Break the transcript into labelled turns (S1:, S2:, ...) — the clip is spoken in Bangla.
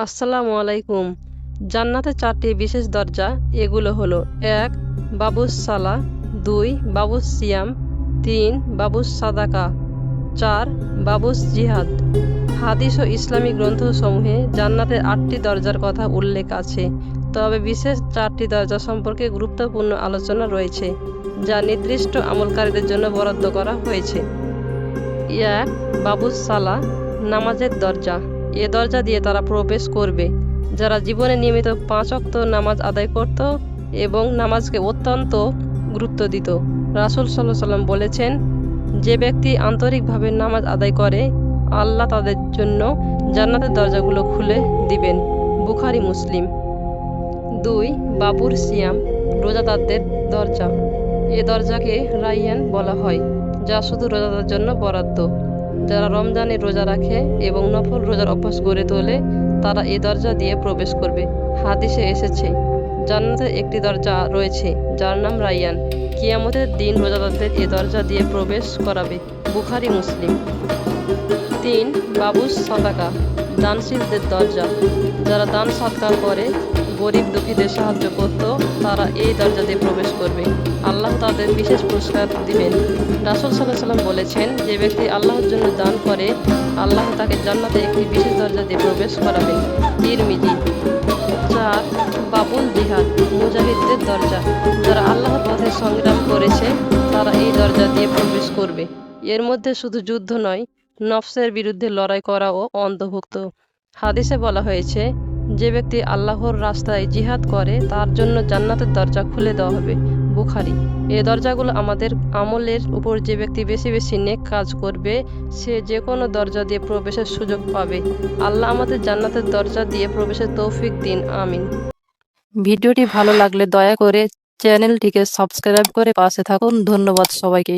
S1: আসসালামু আলাইকুম। জান্নাতের চারটি বিশেষ দরজা, এগুলো হলো এক বাবুস সালা দুই বাবুস সিয়াম তিন বাবুস সাদাকা চার বাবুস জিহাদ হাদিস ও ইসলামী গ্রন্থসমূহে জান্নাতের আটটি দরজার কথা উল্লেখ আছে, তবে বিশেষ চারটি দরজা সম্পর্কে গুরুত্বপূর্ণ আলোচনা রয়েছে, যা নির্দিষ্ট আমলকারীদের জন্য বরাদ্দ করা হয়েছে। এক বাবুস সালা নামাজের দরজা। এ দরজা দিয়ে তারা প্রবেশ করবে। যারা জীবনে নিয়মিত পাঁচ অক্ত নামাজ আদায় করত এবং নামাজকে অত্যন্ত গুরুত্ব দিত। রাসুল সাল্লাহ সাল্লাম বলেছেন, যে ব্যক্তি আন্তরিকভাবে নামাজ আদায় করে, আল্লাহ তাদের জন্য জান্নাতের দরজাগুলো খুলে দিবেন। বুখারি, মুসলিম। দুই, বাবুর সিয়াম, রোজাদারদের দরজা। এ দরজাকে রাইয়ান বলা হয়, যা শুধু রোজাদার জন্য বরাদ্দ। যারা রমজানে রোজা রাখে এবং নফল রোজার অভ্যাস গড়ে তোলে, তারা এ দরজা দিয়ে প্রবেশ করবে। হাদিসে এসেছে, জান্নাতের একটি দরজা রয়েছে, যার নাম রাইয়ান। কিয়ামতের দিন রোজাদারদের এ দরজা দিয়ে প্রবেশ করাবে, বুখারি, মুসলিম। তিন, বাবুস সাদাকা, দানশীলদের দরজা। যারা দান সৎকার করে গরিব দুঃখীদের সাহায্য করত, তারা এই দরজা দিয়ে প্রবেশ করবে। আল্লাহ তাদের বিশেষ পুরস্কার দিবেন। রাসুল সাল্লাহ সাল্লাম বলেছেন, যে ব্যক্তি আল্লাহর জন্য দান করে, আল্লাহ তাকে জান্নাতে একটি বিশেষ দরজা দিয়ে প্রবেশ করাবেন। তিরমিজি, চার, বাবুল জিহাদ, মুজাহিদদের দরজা। যারা আল্লাহর পথে সংগ্রাম করেছে, তারা এই দরজা দিয়ে প্রবেশ করবে। এর মধ্যে শুধু যুদ্ধ নয়, নফসের বিরুদ্ধে লড়াই করাও অন্তর্ভুক্ত। হাদিসে বলা হয়েছে যে ব্যক্তি আল্লাহর রাস্তায় জিহাদ করে, তার জন্য জান্নাতের দরজা খুলে দেওয়া হবে। বুখারি। এ দরজাগুলো আমাদের আমলের উপর যে ব্যক্তি বেশি বেশি নেক কাজ করবে, সে যে কোনো দরজা দিয়ে প্রবেশের সুযোগ পাবে। আল্লাহ আমাদের জান্নাতের দরজা দিয়ে প্রবেশের তৌফিক দিন। আমিন। ভিডিওটি ভালো লাগলে দয়া করে চ্যানেলটিকে সাবস্ক্রাইব করে পাশে থাকুন। ধন্যবাদ সবাইকে।